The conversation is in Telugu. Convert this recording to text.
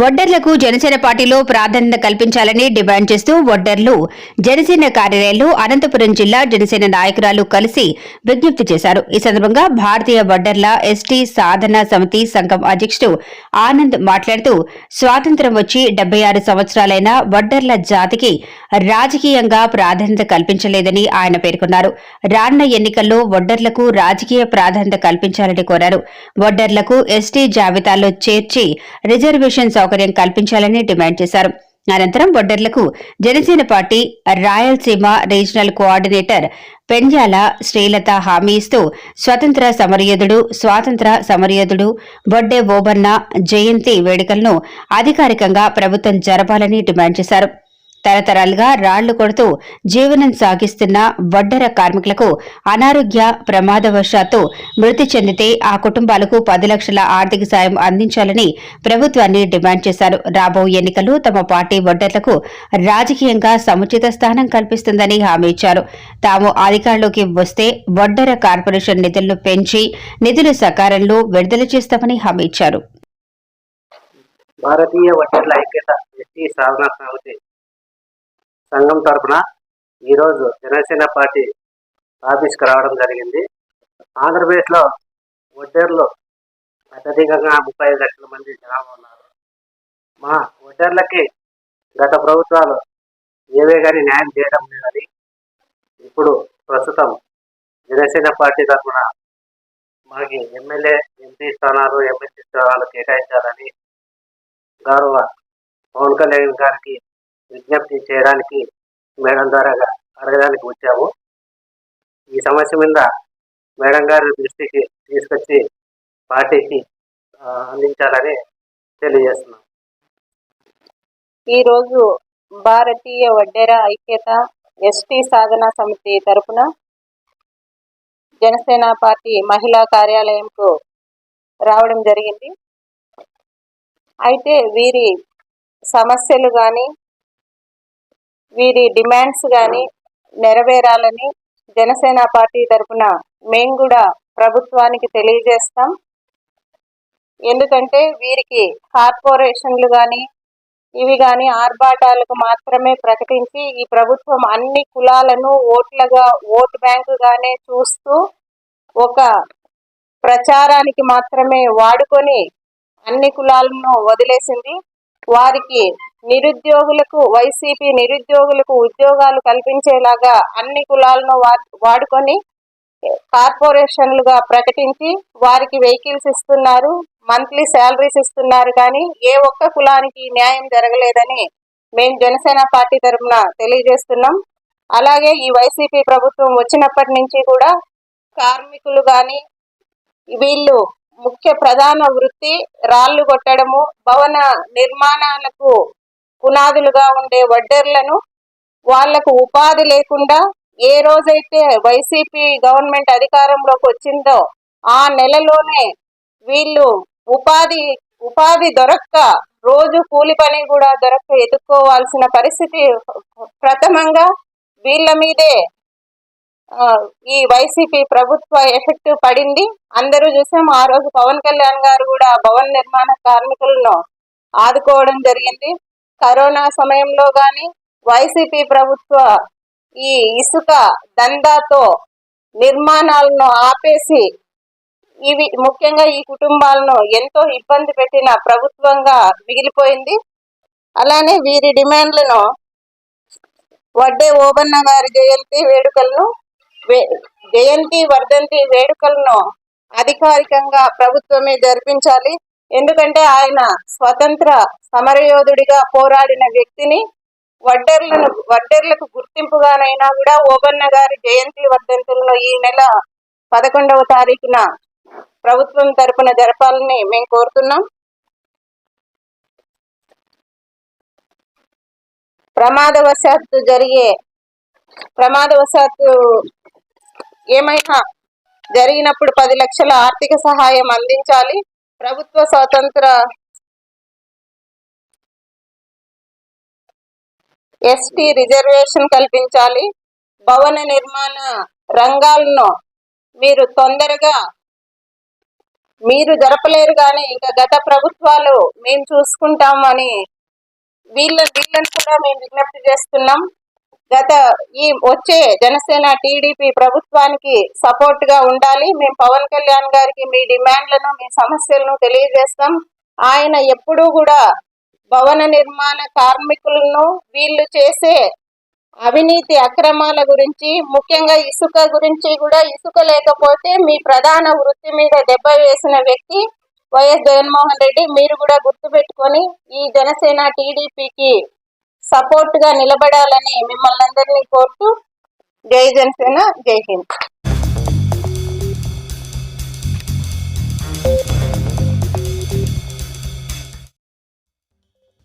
వడ్డర్లకు జనసేన పార్టీలో ప్రాధాన్యత కల్పించాలని డిమాండ్ చేస్తూ వడ్డర్లు జనసేన కార్యాలయంలో అనంతపురం జిల్లా జనసేన నాయకురాలు కలిసి విజ్ఞప్తి చేశారు. ఈ సందర్భంగా భారతీయ వడ్డర్ల ఎస్టీ సాధన సమితి సంఘం అధ్యక్షుడు ఆనంద్ మాట్లాడుతూ స్వాతంత్ర్యం వచ్చి డెబ్బై ఆరు సంవత్సరాలైన వడ్డర్ల జాతికి రాజకీయంగా ప్రాధాన్యత కల్పించలేదని ఆయన పేర్కొన్నారు. రానున్న ఎన్నికల్లో ఒడ్డర్లకు రాజకీయ ప్రాధాన్యత కల్పించాలని కోరారు. ఒడ్డర్లకు ఎస్టీ జాబితాలో చేర్చి రిజర్వేషన్ సౌకర్యం కల్పించాలని డిమాండ్ చేశారు. అనంతరం వడ్డర్లకు Janasena party Rayalaseema regional coordinator Penjala Srilatha హామీ ఇస్తూ స్వతంత్ర సమరయోధుడు స్వాతంత్ర సమరయోధుడు బొడ్డే ఓబన్న జయంతి వేడుకలను అధికారికంగా ప్రభుత్వం జరపాలని డిమాండ్ చేశారు. తరతరాలుగా రాళ్ళు కొడుతూ జీవనం సాగిస్తున్న వడ్డర కార్మికులకు అనారోగ్య ప్రమాదవశాత్తు మృతి చెందితే ఆ కుటుంబాలకు పది లక్షల ఆర్థిక సాయం అందించాలని ప్రభుత్వాన్ని డిమాండ్ చేశారు. రాబోయే ఎన్నికలు తమ పార్టీ వడ్డర్లకు రాజకీయంగా సముచిత స్థానం కల్పిస్తుందని హామీ ఇచ్చారు. తాము అధికారంలోకి వస్తే వడ్డర కార్పొరేషన్ నిధులను పెంచి నిధులు సకాలంలో విడుదల చేస్తామని హామీ ఇచ్చారు. భారతీయ వడ్డర్ల ఐక్యత ఎస్టీ సాధన సమితి సంఘం తరఫున ఈరోజు జనసేన పార్టీ ఆఫీస్కి రావడం జరిగింది. ఆంధ్రప్రదేశ్లో వడ్డేర్లు అత్యధికంగా ముప్పై ఐదు లక్షల మంది జనాభా ఉన్నారు. మా ఒడ్డేర్లకి గత ప్రభుత్వాలు ఏవే కానీ న్యాయం చేయడం లేదని ఇప్పుడు ప్రస్తుతం జనసేన పార్టీ తరఫున మనకి ఎమ్మెల్యే ఎంపీ స్థానాలు ఎమ్మెల్సీ స్థానాలు కేటాయించాలని గౌరవ పవన్ కళ్యాణ్ గారికి విజ్ఞప్తి చేయడానికి మేడం ద్వారా అడగడానికి వచ్చాము. ఈ సమస్య మీద మేడం గారి దృష్టికి తీసుకొచ్చి పార్టీకి అందించాలని తెలియజేస్తున్నాం. ఈరోజు భారతీయ వడ్డెర ఐక్యత ఎస్టీ సాధన సమితి తరపున జనసేన పార్టీ మహిళా కార్యాలయంకు రావడం జరిగింది. అయితే వీరి సమస్యలు కానీ వీరి డిమాండ్స్ కానీ నెరవేరాలని జనసేన పార్టీ తరపున మేము కూడా ప్రభుత్వానికి తెలియజేస్తాం. ఎందుకంటే వీరికి కార్పొరేషన్లు కానీ ఇవి కానీ ఆర్భాటాలకు మాత్రమే ప్రకటించి ఈ ప్రభుత్వం అన్ని కులాలను ఓట్లుగా ఓట్ బ్యాంకుగానే చూస్తూ ఒక ప్రచారానికి మాత్రమే వాడుకొని అన్ని కులాలను వదిలేసింది. వారికి నిరుద్యోగులకు వైసీపీ నిరుద్యోగులకు ఉద్యోగాలు కల్పించేలాగా అన్ని కులాలను వా- వాడుకొని కార్పొరేషన్లుగా ప్రకటించి వారికి వెహికల్స్ ఇస్తున్నారు మంత్లీ శాలరీస్ ఇస్తున్నారు కానీ ఏ ఒక్క కులానికి న్యాయం జరగలేదని మేము జనసేన పార్టీ తరఫున తెలియజేస్తున్నాం. అలాగే ఈ వైసీపీ ప్రభుత్వం వచ్చినప్పటి నుంచి కూడా కార్మికులు కానీ వీళ్ళు ముఖ్య ప్రధాన వృత్తి రాళ్ళు కొట్టడము భవన నిర్మాణాలకు పునాదులుగా ఉండే వడ్డర్లను వాళ్ళకు ఉపాధి లేకుండా ఏ రోజైతే వైసీపీ గవర్నమెంట్ అధికారంలోకి వచ్చిందో ఆ నెలలోనే వీళ్ళు ఉపాధి ఉపాధి దొరక్క రోజు కూలి పని కూడా దొరక్క ఎదుర్కోవాల్సిన పరిస్థితి ప్రథమంగా వీళ్ళ మీదే ఈ వైసీపీ ప్రభుత్వ ఎఫెక్ట్ పడింది. అందరూ చూసాం ఆ రోజు పవన్ కళ్యాణ్ గారు కూడా భవన నిర్మాణ కార్మికులను ఆదుకోవడం జరిగింది. కరోనా సమయంలో గాని వైసీపీ ప్రభుత్వ ఈ ఇసుక దందాతో నిర్మాణాలను ఆపేసి ఇవి ముఖ్యంగా ఈ కుటుంబాలను ఎంతో ఇబ్బంది పెట్టిన ప్రభుత్వంగా మిగిలిపోయింది. అలానే వీరి డిమాండ్లను వడ్డే ఓబన్న గారి జయంతి వేడుకలను జయంతి వర్ధంతి వేడుకలను అధికారికంగా ప్రభుత్వమే జరిపించాలి. ఎందుకంటే ఆయన స్వతంత్ర సమరయోధుడిగా పోరాడిన వ్యక్తిని వడ్డర్లను వడ్డర్లకు గుర్తింపుగానైనా కూడా ఓబన్న గారి జయంతి వర్ధంతులను ఈ నెల పదకొండవ తారీఖున ప్రభుత్వం తరపున జరపాలని మేము కోరుతున్నాం. ప్రమాదవశాత్తు జరిగే ప్రమాదవశాత్తు ఏమైనా జరిగినప్పుడు పది లక్షల ఆర్థిక సహాయం అందించాలి. ప్రభుత్వ స్వాతంత్ర ఎస్టీ రిజర్వేషన్ కల్పించాలి. భవన నిర్మాణ రంగాలను మీరు తొందరగా మీరు జరపలేరు కానీ ఇంకా గత ప్రభుత్వాలు మేము చూసుకుంటామని వీళ్ళ వీళ్ళని కూడా మేము విజ్ఞప్తి చేస్తున్నాం. గత ఈ వచ్చే జనసేన టీడీపీ ప్రభుత్వానికి సపోర్ట్గా ఉండాలి. మేము పవన్ కళ్యాణ్ గారికి మీ డిమాండ్లను మీ సమస్యలను తెలియజేస్తాం. ఆయన ఎప్పుడూ కూడా భవన నిర్మాణ కార్మికులను వీళ్ళు చేసే అవినీతి అక్రమాల గురించి ముఖ్యంగా ఇసుక గురించి కూడా ఇసుక లేకపోతే మీ ప్రధాన వృత్తి మీద దెబ్బ వేసిన వ్యక్తి వైఎస్ జగన్మోహన్ రెడ్డి. మీరు కూడా గుర్తుపెట్టుకొని ఈ జనసేన టీడీపీకి సపోర్ట్గా నిలబడాలని మిమ్మల్ని అందరినీ కోరుతూ జై జనసేన జై హింద్.